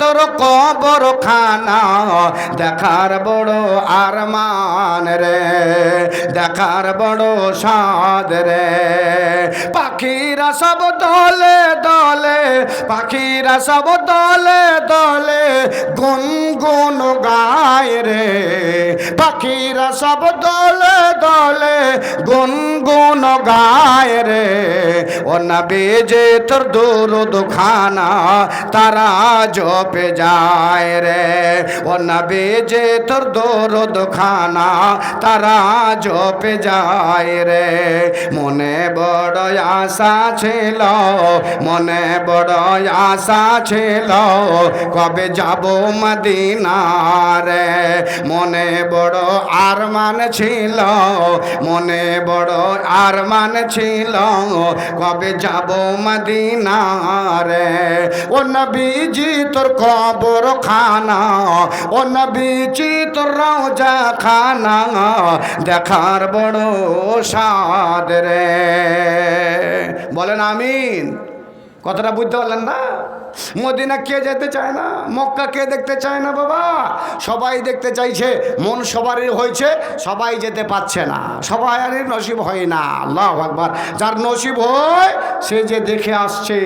তোর কবর খানা দেখার বড় আরমান রে, দেখার বড় সাদ রে। পাখিরা সব দলে দলে, পাখিরা সব দলে দলে গুনগুন গায় রে। পাখিরা সব দলে দলে গুনগুন গায় রে। ও নবী যে তোর দরুদ খানা, তারা জপে যায় রে। ও নবী যে তোর দরুদ খানা, তারা জপে যায় রে। মনে বড় আশা ছিল, মনে বড় আশা ছিল, কবে যাব মদিনারে মনে বড় আরমান ছিল, মনে বড় আরমান ছিল। কবে যাব মদিনারে? ও নবীজি তোর কবর খানা ও নবীজি তোর রওজা খানা দেখার বড় সাদ রে। বলেন আমিন। কথাটা বুঝতে পারলেন না? মদিনা কে যেতে চায় না? মক্কা কে দেখতে চায় না বাবা? সবাই দেখতে চাইছে, মন সবারই হয়েছে, সবাই যেতে পারছে না। সবাই আর নসিব হয় না। আল্লাহ আকবার। যার নসিব হয়, সে যে দেখে আসছে।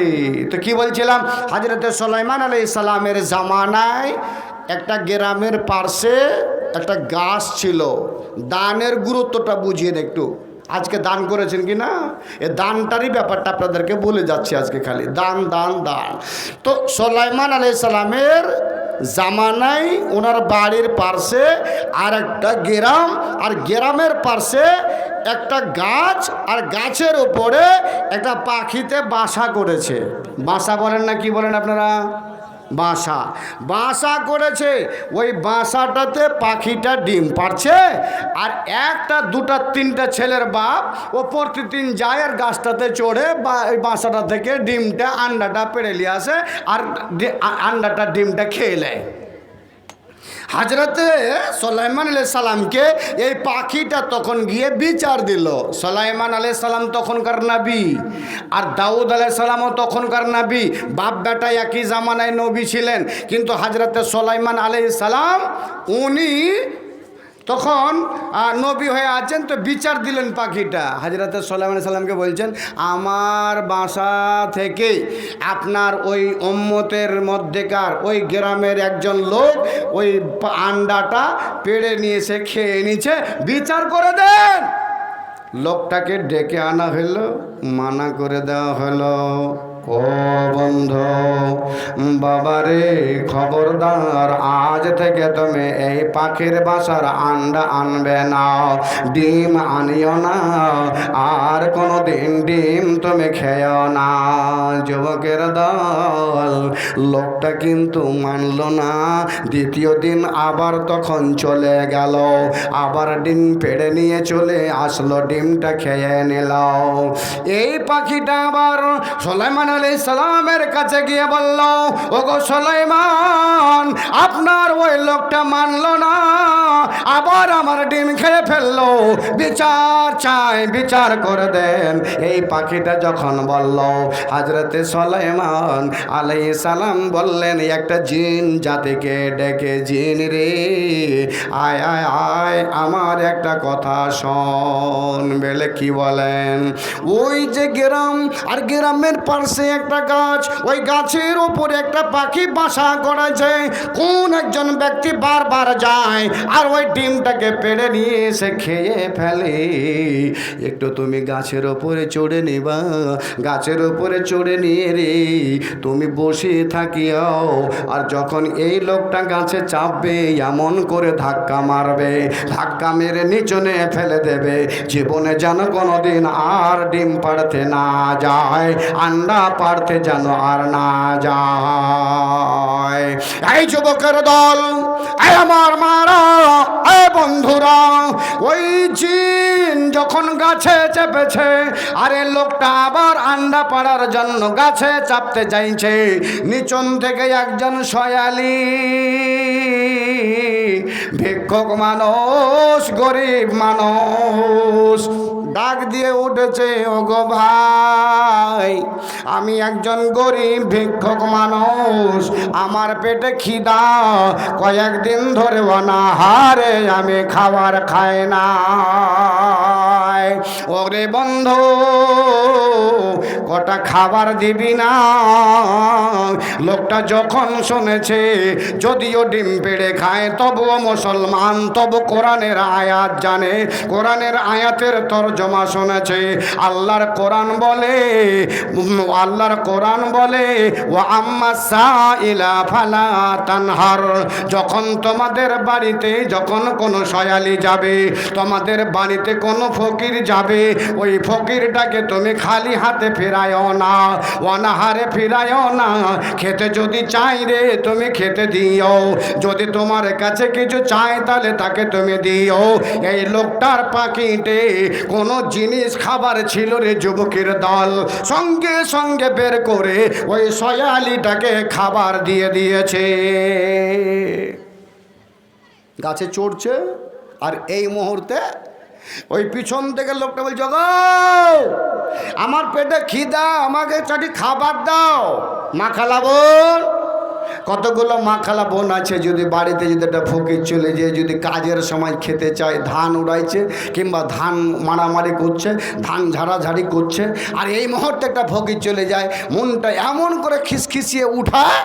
তো কি বলছিলাম? হাজরতে সোলাইমান আলাই সালামের জামানায় একটা গ্রামের পার্শ্বে একটা গাছ ছিল। দানের গুরুত্বটা বুঝিয়ে একটু। আজকে দান করেছেন কি না এ দানটারই ব্যাপারটা আপনাদেরকে বলে যাচ্ছি আজকে খালি। দান দান দান। তো সোলাইমান আলাই সালামের জামানায় ওনার বাড়ির পার্শ্বে আর একটা গ্রাম, আর গ্রামের পার্শ্বে একটা গাছ, আর গাছের উপরে একটা পাখিতে বাসা করেছে। বাসা বলেন না কি বলেন আপনারা? বাসা। বাসা করেছে, ওই বাসাটাতে পাখিটা ডিম পারছে আর একটা, দুটা, তিনটা ছেলের বাপ ও প্রতিদিন যায় আর গাছটাতে চড়ে বা ওই বাসাটা থেকে ডিমটা, আন্ডাটা পেড়ে নিয়ে আসে আর আন্ডাটা ডিমটা খেয়ে নেয়। হাজরতে সোলাইমান আলাই সালামকে এই পাখিটা তখন গিয়ে বিচার দিল। সোলাইমান আলাই সালাম তখনকার নাবি আর দাউদ আলাই সালামও তখনকার নাবি। বাপ বেটা একই জামানায় নবী ছিলেন। কিন্তু হাজরতে সোলাইমান আলাই সালাম উনি তখন নবী হয়ে আছেন তো বিচার দিলেন পাখিটা। হাজরাতে সাল্লাম সাল্লামকে বলছেন, আমার বাসা থেকে আপনার ওই ওম্মতের মধ্যেকার, ওই গ্রামের একজন লোক ওই আন্ডাটা পেড়ে নিয়ে এসে খেয়ে নিচ্ছে বিচার করে দেন। লোকটাকে ডেকে আনা হলো, মানা করে দেওয়া হলো। ও বন্ধু বাবারে খবরদার, আজ থেকে তুমি এই পাখির বাসার আন্ডা আনবে না। ডিম আনিও না, আর কোনো দিন ডিম তুমি খেয়েও না। যুবকের দল, লোকটা কিন্তু মানলো না। দ্বিতীয় দিন আবার তখন চলে গেল। আবার ডিম পেড়ে নিয়ে চলে আসলো, ডিমটা খেয়ে নিল। এই পাখিটা আবার সোলাইমান আলী সালামের কাছে গিয়ে বলল ও গো সোলাইমান, আপনার ওই লোকটা মানলো না, আবার আমার ডিম খেয়ে ফেলল। বিচার চাই, বিচার করে দেন। এই পাখিটা যখন বলল, হাজরতে সোলাইমান আলাই সালাম বললেন, একটা জিন জাতিকে ডেকে জিন রে, আয় আয় আয়, আমার একটা কথা শোন। বেলে কি বলেন? ওই যে গ্রাম, আর গ্রামের পাশে একটা গাছ, ওই গাছের ওপরে একটা পাখি বাসা করেছে কোন একজন ব্যক্তি বারবার যায় আর ওই ডিমটাকে পেড়ে নিয়ে এসে খেয়ে ফেলে। একটু তুমি গাছের ওপরে চড়ে নিবা, গাছের ওপরে চড়ে নিয়ে রে। তুমি বসে থাকিও, আর যখন এই লোকটা গাছে চাপবে, এমন করে ধাক্কা মারবে, ধাক্কা মেরে নিচনে ফেলে দেবে। জীবনে যেন কোনোদিন আর ডিম পাড়তে না যায়। আন্ডা পাড়তে যেন আর না যায়। এই যুবকের দল, এই আমার মারা, এই বন্ধুরা, ওই চিন যখন গাছে চেপেছে, আরে লোকটা আবার আন্ডা পাড়ার জন্য গাছে চাপতে চাইছে। নিচন থেকে একজন সয়ালি, ভিক্ষক মানুষ, গরিব মানুষ ডাক দিয়ে উঠেছে ও গো ভাই, আমি একজন গরিব ভিক্ষক মানুষ। আমার পেটে খিদা, কয়েকদিন ধরে অনাহারে আমি খাবার খাই না। ওরে বন্ধু, কটা খাবার দিবি না? লোকটা যখন শুনেছে, যদিও ডিম পেড়ে খায়, তবুও মুসলমান, তবু কোরআনের আয়াত জানে। কোরআনের আয়াতের তর্জমা শুনেছে। আল্লাহর কোরআন বলে, আল্লাহর কোরআন বলে ও আম্মা ফালা তানহার। যখন তোমাদের বাড়িতে, যখন কোনো সয়ালি যাবে, তোমাদের বাড়িতে কোনো ফকির যাবে, ওই ফকিরটাকে তুমি খালি হাতে ফেরায়ও না, অনাহারে ফিরায়ও না। খেতে যদি চাই রে, তুমি খেতে দিও। যদি তোমার কাছে কিছু চাই, তাহলে তাকে তুমি দিও। এই লোকটার পাখিতে কোনো জিনিস, খাবার ছিল রে যুবকের দল। সঙ্গে সঙ্গে বের করে ওই সয়ালিটাকে খাবার দিয়ে দিয়েছে। গাছে চড়ছে, আর এই মুহূর্তে ওই পিছন থেকে লোকটা বলছে আমার পেটে খিদা, আমাকে চাটি খাবার দাও। মা খালা বোন, কতগুলো মা খালা বোন আছে, যদি বাড়িতে যদি একটা ফকির চলে যেয়ে, যদি কাজের সময় খেতে চায়, ধান উড়াইছে, কিংবা ধান মারামারি করছে, ধান ঝাড়াঝাড়ি করছে, আর এই মুহূর্তে একটা ফকির চলে যায়, মনটা এমন করে খিসখিসিয়ে উঠায়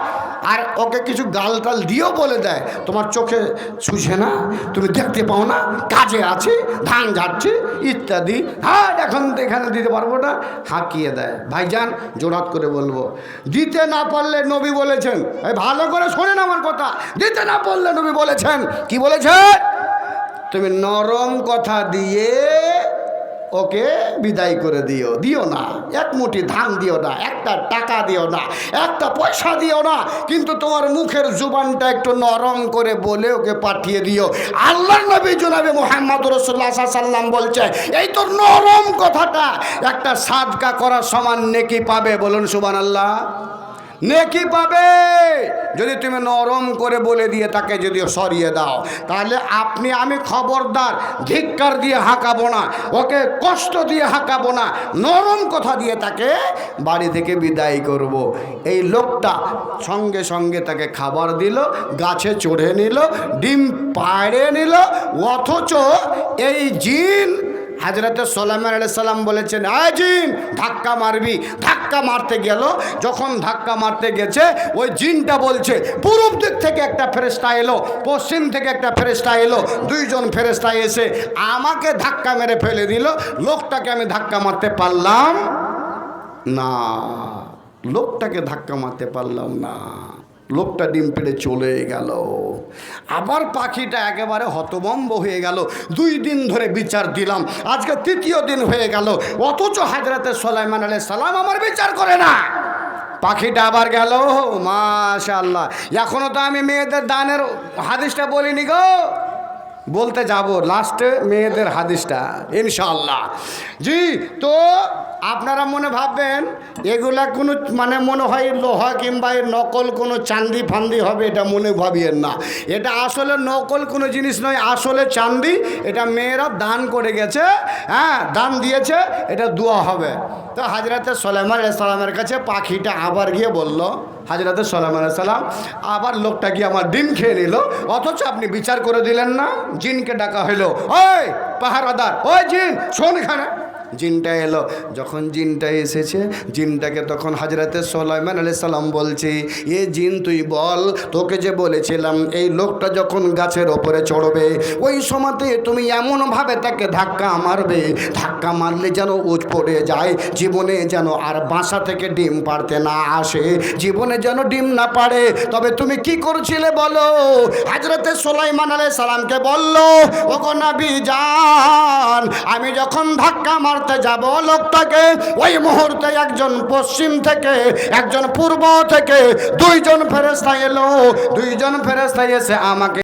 আর ওকে কিছু গাল টাল দিয়েও বলে দেয়, তোমার চোখে ছুঁছে না, তুমি দেখতে পাও না, কাজে আছে, ধান ঝাড়ছে, ইত্যাদি। হ্যাঁ এখন এখানে দিতে পারব না, হাঁকিয়ে দেয়। ভাইজান জোরাত করে বলব, দিতে না পারলে নবী বলেছেন। ভালো করে শোনেন আমার কথা, দিতে না পারলে নবী বলেছেন। কি বলেছেন তুমি নরম কথা দিয়ে ওকে বিদায় করে দিও। দিও না। এক মুঠি ধান দিও না, একটা টাকা দিও না, একটা পয়সা দিও না। কিন্তু তোমার মুখের জুবানটা একটু নরম করে বলে ওকে পাঠিয়ে দিও। আল্লাহ নবী জনাবে মোহাম্মদ রসুল্লাহ সাল্লাম বলছে, এই তো নরম কথাটা একটা সাদকা করার সমান নেকি পাবে। বলুন সুবান আল্লাহ নেকি পাবে যদি তুমি নরম করে বলে দিয়ে তাকে যদি সরিয়ে দাও, তাহলে আপনি আমি খবরদার, ধিক্কার দিয়ে হাঁকাবো না, ওকে কষ্ট দিয়ে হাঁকাবো না, নরম কথা দিয়ে তাকে বাড়ি থেকে বিদায় করব। এই লোকটা সঙ্গে সঙ্গে তাকে খাবার দিল, গাছে চড়ে নিল, ডিম পাড়ে নিল, অথচ এই জিন হাজরতে সোলাইমান আলাই সাল্লাম বলেছেন, আয় জিন, ধাক্কা মারবি। ধাক্কা মারতে গেল। যখন ধাক্কা মারতে গেছে, ওই জিনটা বলছে, পূর্ব দিক থেকে একটা ফেরেস্তা এলো, পশ্চিম থেকে একটা ফেরেস্তা এলো, দুইজন ফেরেস্তা এসে আমাকে ধাক্কা মেরে ফেলে দিল। লোকটাকে আমি ধাক্কা মারতে পারলাম না। লোকটাকে ধাক্কা মারতে পারলাম না। লোকটা ডিম পেড়ে চলে গেল। আবার পাখিটা একেবারে হতবম্ব হয়ে গেল। দুই দিন ধরে বিচার দিলাম, আজকে তৃতীয় দিন হয়ে গেল। অথচ হাজরাতে সোলাইমান আলাই সালাম আমার বিচার করে না। পাখিটা আবার গেল মাশাল্লাহ এখনও তো আমি মেয়েদের দানের হাদিসটা বলিনি গো। বলতে যাব লাস্টে মেয়েদের হাদিসটা ইনশাল্লাহ জি, তো আপনারা মনে ভাববেন, এগুলা কোনো মানে মনে হয় লোহা কিংবা এর নকল কোনো চান্দি ফান্দি হবে এটা মনে ভাবিয়েন না। এটা আসলে নকল কোনো জিনিস নয়, আসলে চান্দি, এটা মেয়েরা দান করে গেছে হ্যাঁ দান দিয়েছে, এটা দোয়া হবে। তো হাজরাতে সোলেমান সালামের কাছে পাখিটা আবার গিয়ে বলল হাজরাতে আল্লাহ সালাম আবার লোকটা গিয়ে আমার ডিম খেয়ে নিল, অথচ আপনি বিচার করে দিলেন না? জিনকে ডাকা হইল। ওই পাহারাদার, ওই জিন, শোন এখানে। জিনটা এলো। যখন জিনটা এসেছে, জিনটাকে তখন হাজরাতে সোলাইমান আলি সাল্লাম বলছে, এ জিন, তুই বল, তোকে যে বলেছিলাম, এই লোকটা যখন গাছের ওপরে চড়বে, ওই সময়তে তুমি এমনভাবে তাকে ধাক্কা মারবে, ধাক্কা মারলে যেন উচ পড়ে যায়, জীবনে যেন আর বাসা থেকে ডিম পারতে না আসে, জীবনে যেন ডিম না পারে তবে তুমি কি করছিলে বলো? হাজরতে সোলাইমান আলাই সালামকে বলল, ওগো নাবি জান, আমি যখন ধাক্কা মারতে যাব লোকটাকে ওই মুহূর্তে একজন পশ্চিম থেকে, একজন পূর্ব থেকে দুইজন ফেরেস্তা এলো। দুইজন ফেরেস্তা এসে আমাকে